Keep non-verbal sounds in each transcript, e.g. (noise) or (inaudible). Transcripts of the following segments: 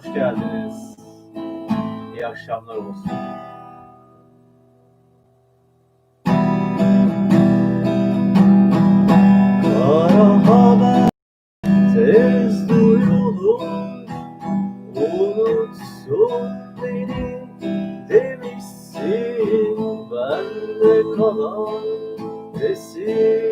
hoş geldiniz. İyi akşamlar olsun. Kara haber tez duyulur Unutsun beni demişsin Bende kalan resimleri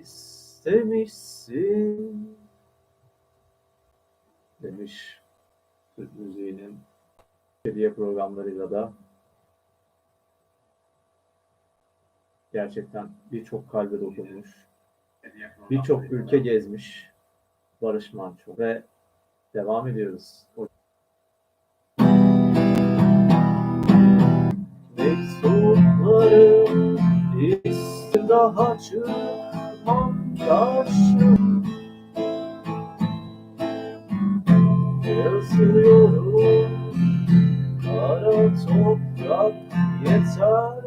istemişsin demiş Türk müziğinin hediye programlarıyla da gerçekten birçok kalbe dokunmuş. Birçok ülke gezmiş Barış Manço ve devam ediyoruz. O- Mektupları ister daha karşım Yazıyorum kara toprak yeter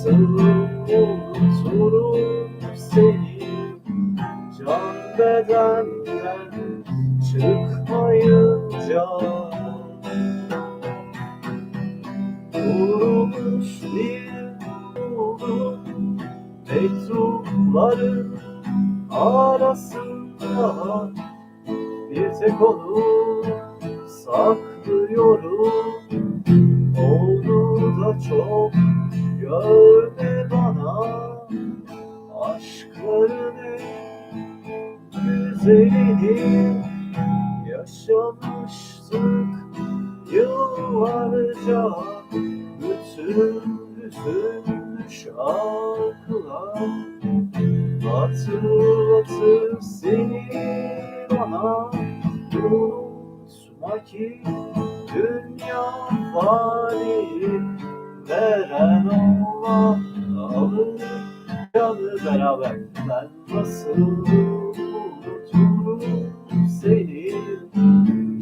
nasıl unuturum seni. Can bedenden çıkmayınca Kurumuş bir buldu Mektupların arasında Yaşamıştık yıllarca Bütün hüzünlü şarkılar Hatırlatır seni bana. Unutma ki dünya fani Veren Allah alır canı beraber Ben nasıl unuturum seni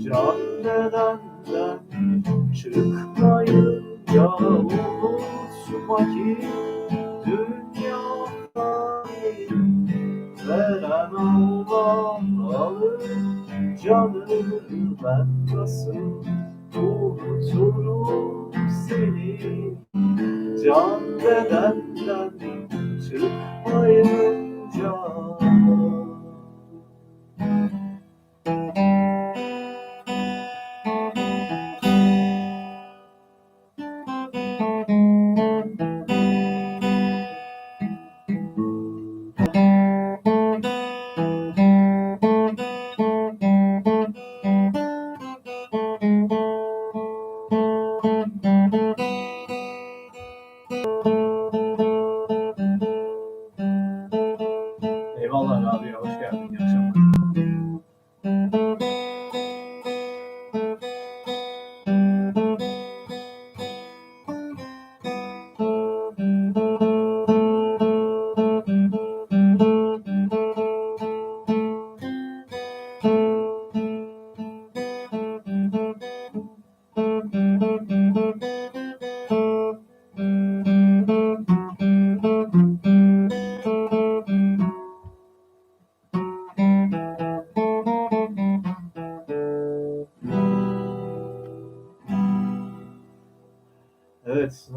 Can bedenden çıkmayınca Unutma ki dünya fani Veren Allah alır canı Ben nasıl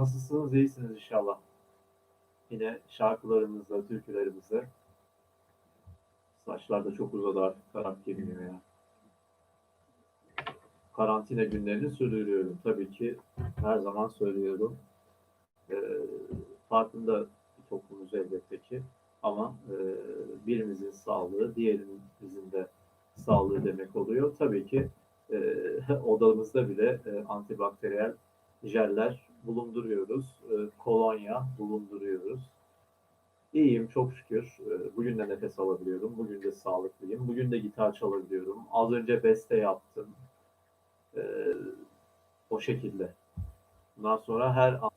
nasılsınız? İyisiniz inşallah. Yine şarkılarımızla, türkülerimizle Saçlar da çok uzadı artık tarak gelmiyor ya. Karantina günlerini sürdürüyorum. Tabii ki her zaman söylüyorum. Ee, farkında bir toplumuz elbette ki. Ama e, birimizin sağlığı diğerimizin de sağlığı demek oluyor. Tabii ki e, (laughs) odamızda bile e, antibakteriyel jeller bulunduruyoruz. E, kolonya bulunduruyoruz. İyiyim çok şükür. E, Bugün de nefes alabiliyorum. Bugün de sağlıklıyım. Bugün de gitar çalabiliyorum. Az önce beste yaptım. E, o şekilde. Bundan sonra her an,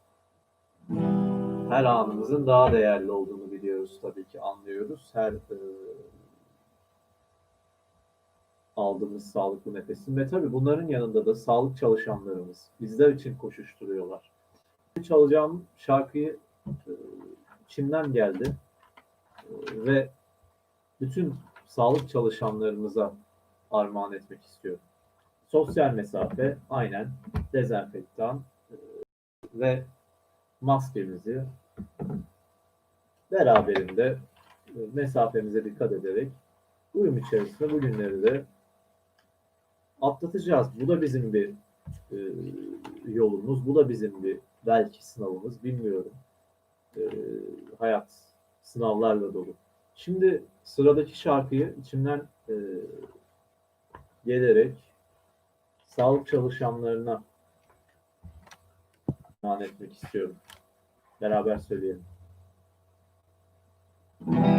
her anımızın daha değerli olduğunu biliyoruz tabii ki anlıyoruz. Her e, aldığımız sağlıklı nefesin ve tabii bunların yanında da sağlık çalışanlarımız bizler için koşuşturuyorlar. Çalacağım şarkıyı e, içimden geldi ve bütün sağlık çalışanlarımıza armağan etmek istiyorum. Sosyal mesafe aynen dezenfektan e, ve maskemizi beraberinde e, mesafemize dikkat ederek uyum içerisinde bu günleri de atlatacağız. Bu da bizim bir yolumuz. Bu da bizim bir belki sınavımız. Bilmiyorum. E, hayat sınavlarla dolu. Şimdi sıradaki şarkıyı içimden e, gelerek sağlık çalışanlarına armağan etmek istiyorum. Beraber söyleyelim. Havasına,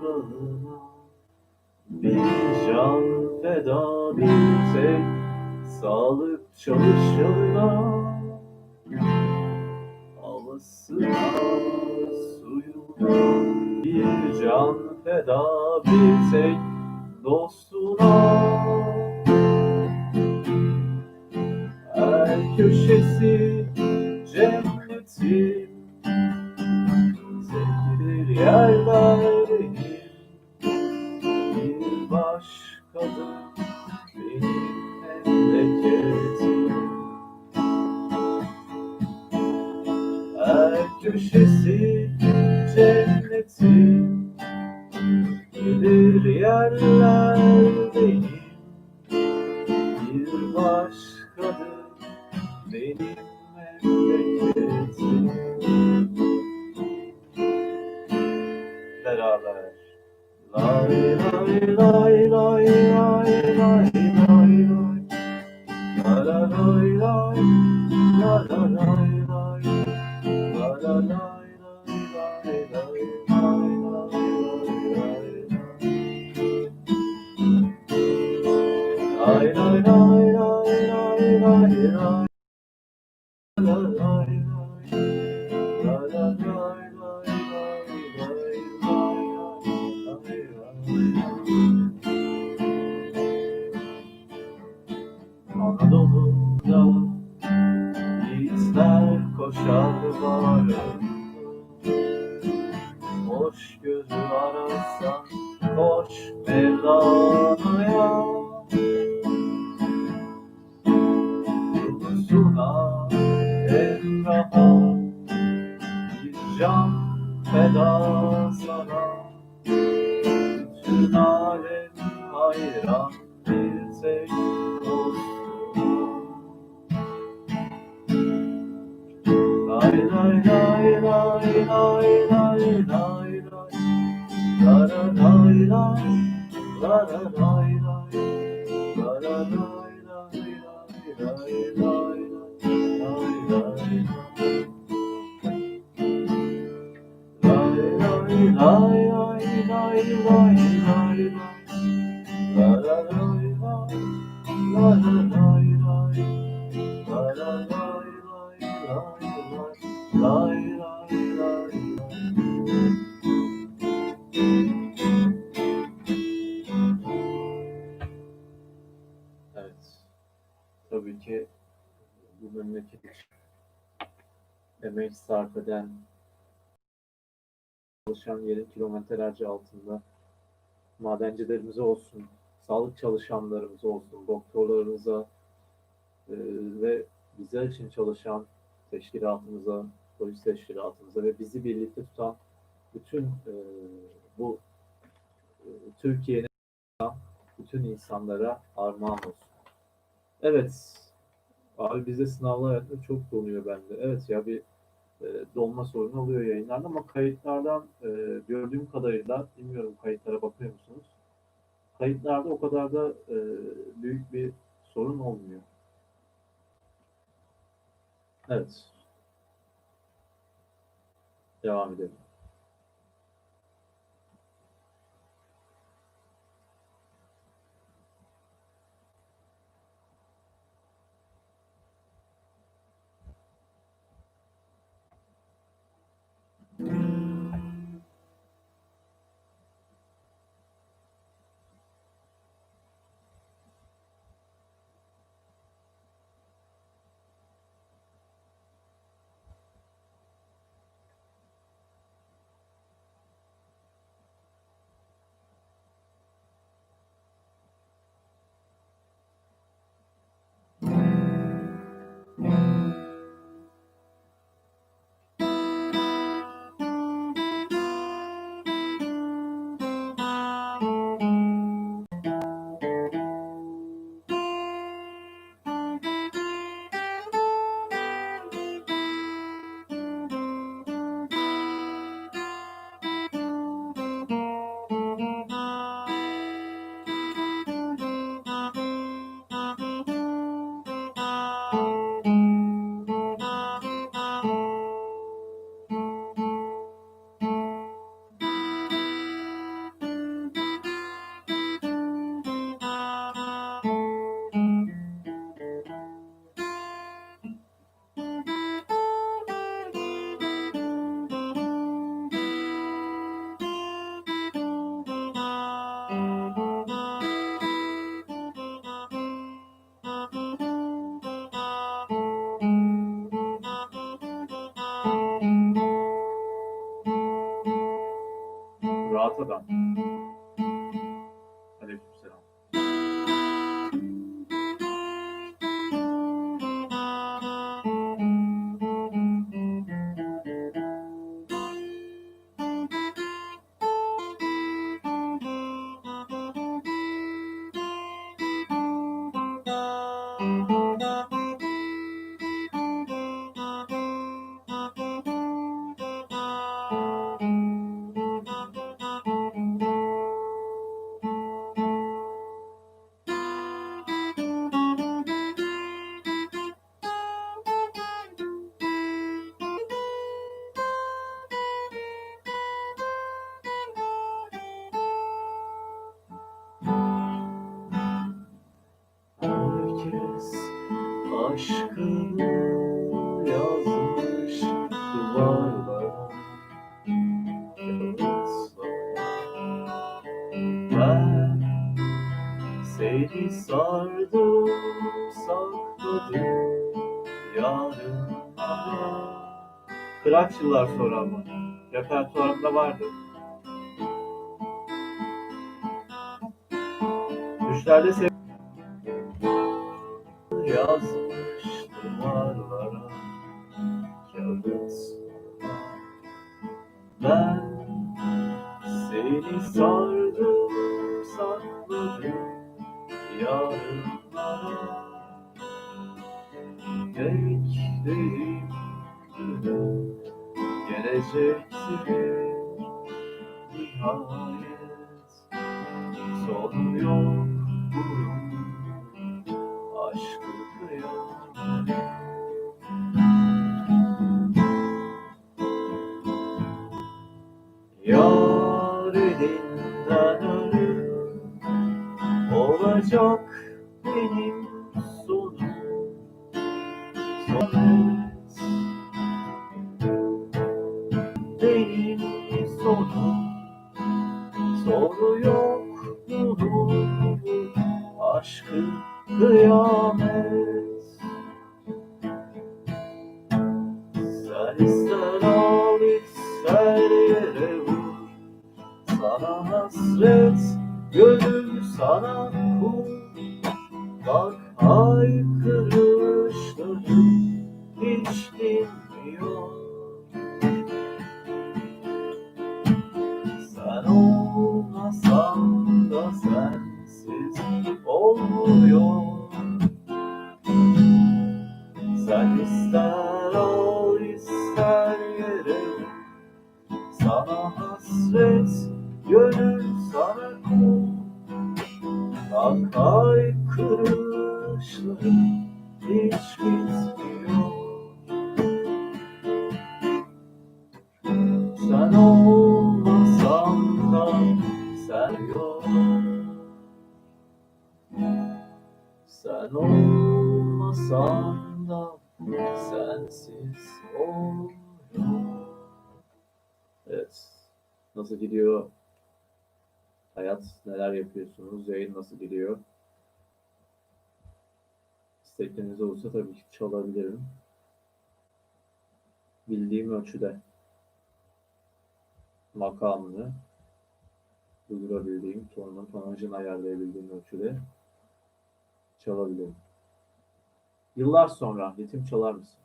toprağına Bir can feda bir tek sağlık çalışanına Havasına, suyuna bir can feda bir tek dostuna Her köşesi cennetin başkadır benim memleketim. Her köşesi cennetin Sevdaha bir can fedası. Evet. Tabii ki bu memleket emek sarf eden çalışan yerin kilometrelerce altında madencilerimize olsun, sağlık çalışanlarımıza olsun, doktorlarımıza e, ve bizler için çalışan teşkilatımıza, polis teşkilatımıza ve bizi birlikte tutan bütün e, bu e, Türkiye'nin bütün insanlara armağan olsun. Evet. Abi bize sınavlar çok donuyor bende. Evet ya bir e, donma sorunu oluyor yayınlarda ama kayıtlardan e, gördüğüm kadarıyla bilmiyorum kayıtlara bakıyor musunuz? Kayıtlarda o kadar da e, büyük bir sorun olmuyor. Evet. Devam edelim. Aşkını yazmış duvarlara. Ben seni sardım sakladım yarınlara Kaç yıllar sonra ama repertuarımda vardı. Düşlerde sev yazmış duvarlara kağıtlara Ben seni sardım sakladım yarınlara. Bekledim günü gelecekti nihayet. Sonu yok Yar elinden ölüm olacak Bak haykırışlarım hiç dinmiyor. Sen olmasan da sensiz olmuyor. Sen Sen olmasan da sen yok Sen olmasan da sensiz olmuyor Evet. Nasıl gidiyor? Hayat neler yapıyorsunuz? Yayın nasıl gidiyor? İstekleriniz olursa tabii ki çalabilirim. Bildiğim ölçüde makamını uydurabildiğim, tonunun tonajını ayarlayabildiğim ölçüde çalabilirim. Yıllar sonra ritim çalar mısın?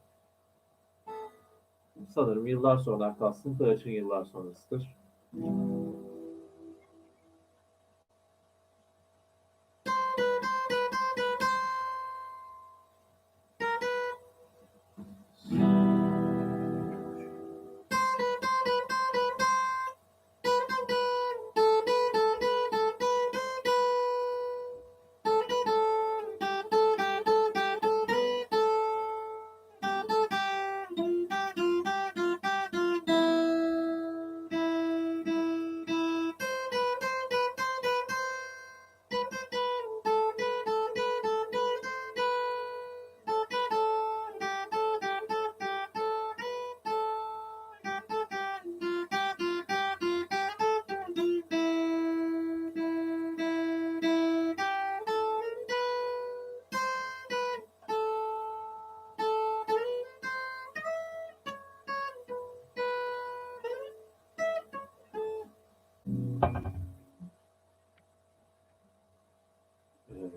Sanırım yıllar sonradan kastım Kıraç'ın yıllar sonrasıdır. Evet,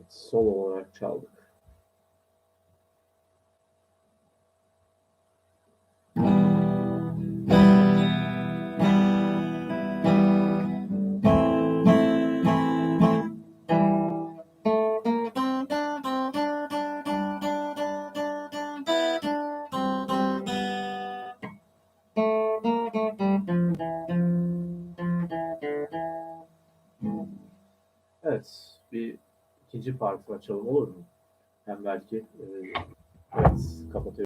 solo on a child. Parti açalım olur mu? Hem belki e, evet kapatıyorum.